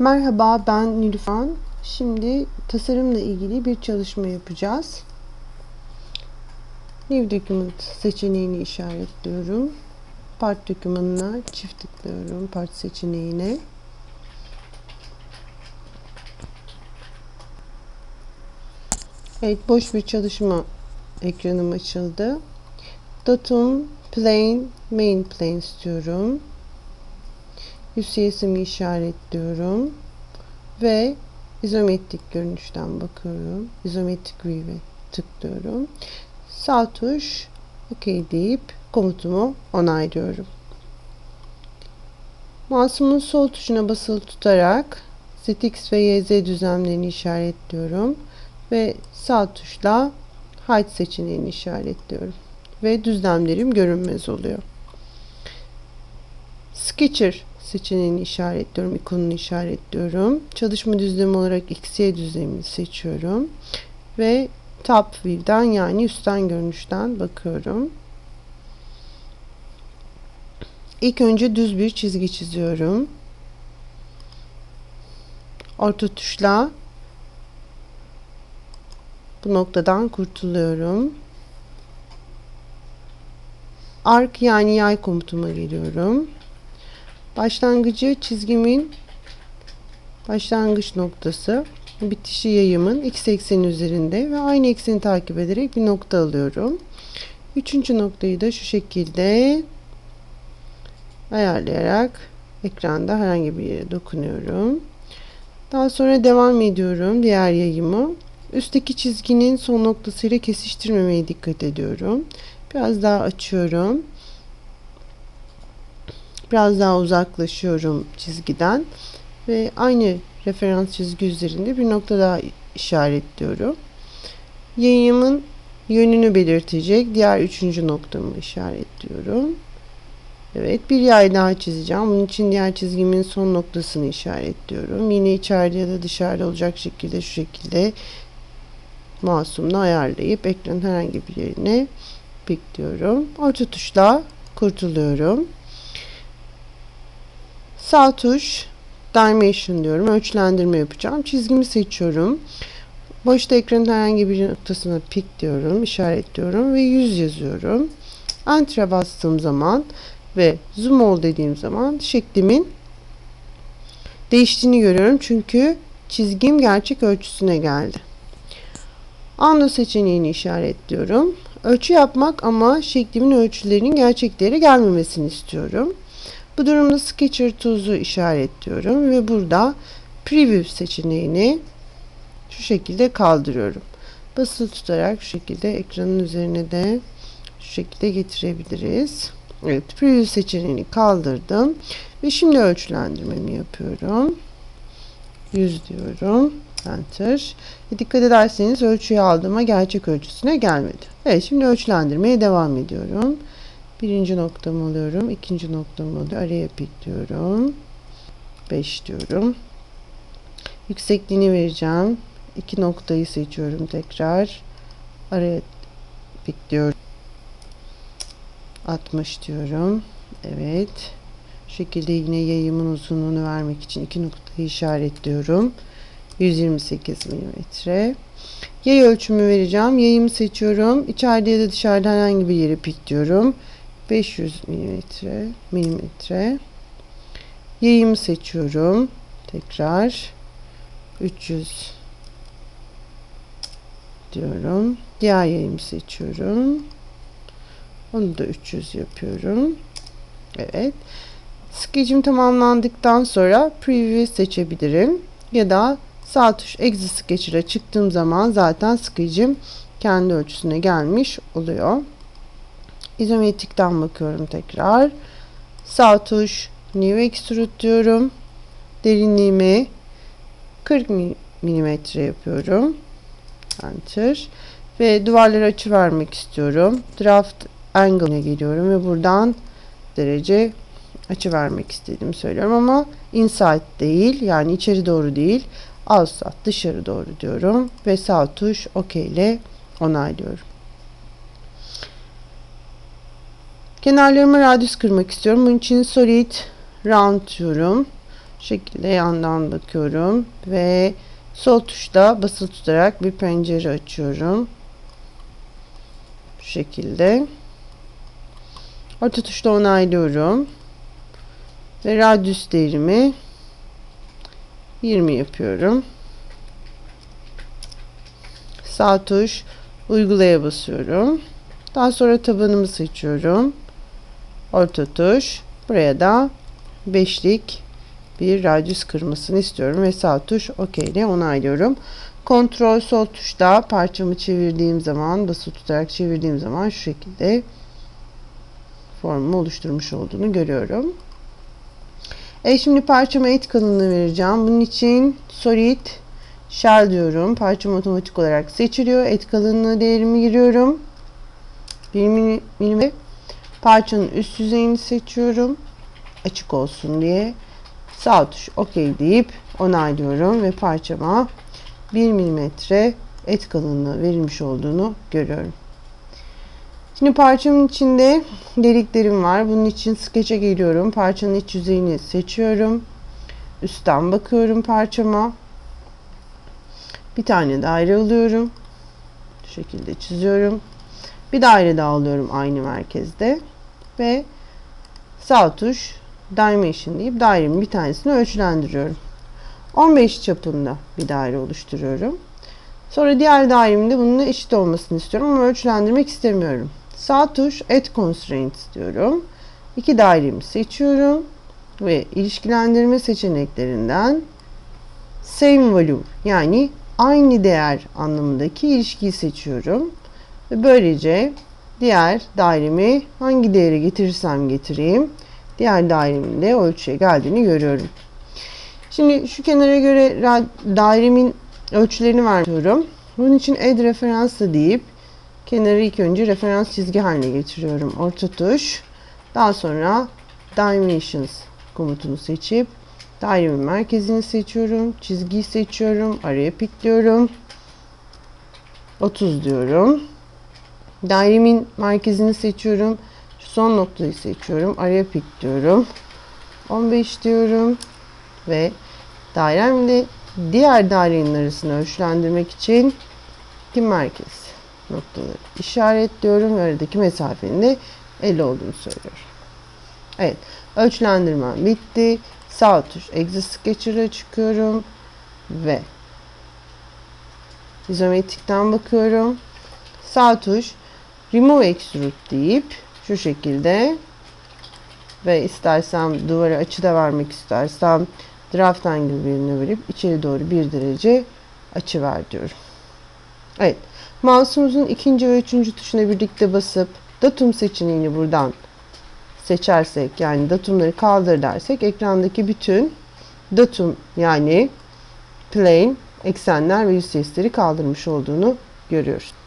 Merhaba ben Nilüfer. Şimdi tasarımla ilgili bir çalışma yapacağız. New Document seçeneğini işaretliyorum. Part dokümanına çift tıklıyorum part seçeneğine. Evet boş bir çalışma ekranım açıldı. Datum Plane Main Plane istiyorum. UCS'imi işaretliyorum. Ve izometrik görünüşten bakıyorum. İzometrik view'e tıklıyorum. Sağ tuş OK deyip komutumu onaylıyorum. Mouse'umun sol tuşuna basılı tutarak ZX ve YZ düzlemlerini işaretliyorum ve sağ tuşla Hide seçeneğini işaretliyorum ve düzlemlerim görünmez oluyor. Sketcher seçeneğini işaretliyorum, ikonunu işaretliyorum. Çalışma düzlemi olarak XY düzlemini seçiyorum ve top view'den yani üstten görünüşten bakıyorum. İlk önce düz bir çizgi çiziyorum. Orta tuşla bu noktadan kurtuluyorum. Ark yani yay komutuma geliyorum. Başlangıcı çizgimin başlangıç noktası bitişi yayımın x ekseni üzerinde ve aynı ekseni takip ederek bir nokta alıyorum. Üçüncü noktayı da şu şekilde ayarlayarak ekranda herhangi bir yere dokunuyorum. Daha sonra devam ediyorum diğer yayımı. Üstteki çizginin son noktasıyla kesiştirmemeye dikkat ediyorum. Biraz daha açıyorum. Biraz daha uzaklaşıyorum çizgiden ve aynı referans çizgi üzerinde bir nokta daha işaretliyorum. Yayımın yönünü belirtecek diğer üçüncü noktamı işaretliyorum. Evet bir yay daha çizeceğim. Bunun için diğer çizgimin son noktasını işaretliyorum. Yine içeride ya da dışarıda olacak şekilde şu şekilde masumla ayarlayıp ekranın herhangi bir yerine bekliyorum. Orta tuşla kurtuluyorum. Sağ tuş Dimension diyorum. Ölçülendirme yapacağım. Çizgimi seçiyorum. Boşta ekranın herhangi bir noktasına pik diyorum. işaretliyorum ve 100 yazıyorum. Enter'a bastığım zaman ve zoom all dediğim zaman şeklimin değiştiğini görüyorum. Çünkü çizgim gerçek ölçüsüne geldi. Anda seçeneğini işaretliyorum. Ölçü yapmak ama şeklimin ölçülerinin gerçeklere gelmemesini istiyorum. Bu durumda Sketcher Tools'u işaretliyorum ve burada Preview seçeneğini şu şekilde kaldırıyorum. Basılı tutarak şu şekilde ekranın üzerine de şu şekilde getirebiliriz. Evet, Preview seçeneğini kaldırdım ve şimdi ölçülendirmemi yapıyorum. 100 diyorum. Enter. Ve dikkat ederseniz ölçüyü aldığıma gerçek ölçüsüne gelmedi. Evet şimdi ölçülendirmeye devam ediyorum. Birinci noktamı alıyorum. ikinci noktamı alıyorum. Araya pikliyorum. 5 diyorum. Yüksekliğini vereceğim. İki noktayı seçiyorum tekrar. Araya pikliyorum. 60 diyorum. Evet. Şu şekilde yine yayımın uzunluğunu vermek için iki noktayı işaretliyorum. 128 milimetre. Yay ölçümü vereceğim. Yayımı seçiyorum. İçeride ya da dışarıda herhangi bir yere pikliyorum. 500 milimetre milimetre. Yayımı seçiyorum. Tekrar 300 diyorum. Diğer yayımı seçiyorum. Onu da 300 yapıyorum. Evet. Skecim tamamlandıktan sonra preview seçebilirim. Ya da sağ tuş exit sketcher'a çıktığım zaman zaten skecim kendi ölçüsüne gelmiş oluyor. İzometrikten bakıyorum tekrar. Sağ tuş New Extrude diyorum. Derinliğimi 40 mm yapıyorum. Enter. Ve duvarları açı vermek istiyorum. Draft Angle'e geliyorum ve buradan derece açı vermek istediğimi söylüyorum ama inside değil yani içeri doğru değil outside dışarı doğru diyorum ve sağ tuş OK ile onaylıyorum. Kenarlarıma radyus kırmak istiyorum. Bunun için solid round diyorum. Şu şekilde yandan bakıyorum ve sol tuşta basılı tutarak bir pencere açıyorum. Şu şekilde. Orta tuşta onaylıyorum. Ve radyüs değerimi 20 yapıyorum. Sağ tuş uygulaya basıyorum. Daha sonra tabanımı seçiyorum. Orta tuş. Buraya da beşlik bir radyüs kırmasını istiyorum ve sağ tuş OK ile onaylıyorum. Kontrol sol tuşta parçamı çevirdiğim zaman basılı tutarak çevirdiğim zaman şu şekilde formumu oluşturmuş olduğunu görüyorum. E şimdi parçama et kalınlığı vereceğim. Bunun için solid shell diyorum. Parçam otomatik olarak seçiliyor. Et kalınlığı değerimi giriyorum. 1 milim parçanın üst yüzeyini seçiyorum. Açık olsun diye. Sağ tuş OK deyip onaylıyorum ve parçama 1 milimetre et kalınlığı verilmiş olduğunu görüyorum. Şimdi parçamın içinde deliklerim var. Bunun için skeçe geliyorum. Parçanın iç yüzeyini seçiyorum. Üstten bakıyorum parçama. Bir tane daire alıyorum. Şu şekilde çiziyorum. Bir daire daha alıyorum aynı merkezde. Ve sağ tuş Dimension deyip dairemin bir tanesini ölçülendiriyorum. 15 çapında bir daire oluşturuyorum. Sonra diğer dairemin de bununla eşit olmasını istiyorum ama ölçülendirmek istemiyorum. Sağ tuş Add Constraints diyorum. İki dairemi seçiyorum ve ilişkilendirme seçeneklerinden Same Volume yani aynı değer anlamındaki ilişkiyi seçiyorum. Ve böylece diğer dairemi hangi değere getirirsem getireyim diğer dairemin de ölçüye geldiğini görüyorum. Şimdi şu kenara göre dairemin ölçülerini veriyorum. Bunun için add referans deyip kenarı ilk önce referans çizgi haline getiriyorum. Orta tuş. Daha sonra dimensions komutunu seçip dairemin merkezini seçiyorum. Çizgiyi seçiyorum. Araya pikliyorum. 30 diyorum. Dairemin merkezini seçiyorum. Şu son noktayı seçiyorum. Araya pikliyorum. 15 diyorum. Ve dairemle diğer dairenin arasını ölçülendirmek için iki merkez noktaları işaretliyorum ve aradaki mesafenin de 50 olduğunu söylüyorum. Evet. Ölçülendirmem bitti. Sağ tuş Exit Sketcher'a çıkıyorum ve izometrikten bakıyorum. Sağ tuş Remove Extrude deyip şu şekilde ve istersem duvara açı da vermek istersem draft angle birine verip içeri doğru bir derece açı ver diyorum. Evet. Mouse'umuzun ikinci ve üçüncü tuşuna birlikte basıp datum seçeneğini buradan seçersek yani datumları kaldır dersek ekrandaki bütün datum yani plane, eksenler ve yüz sesleri kaldırmış olduğunu görüyoruz.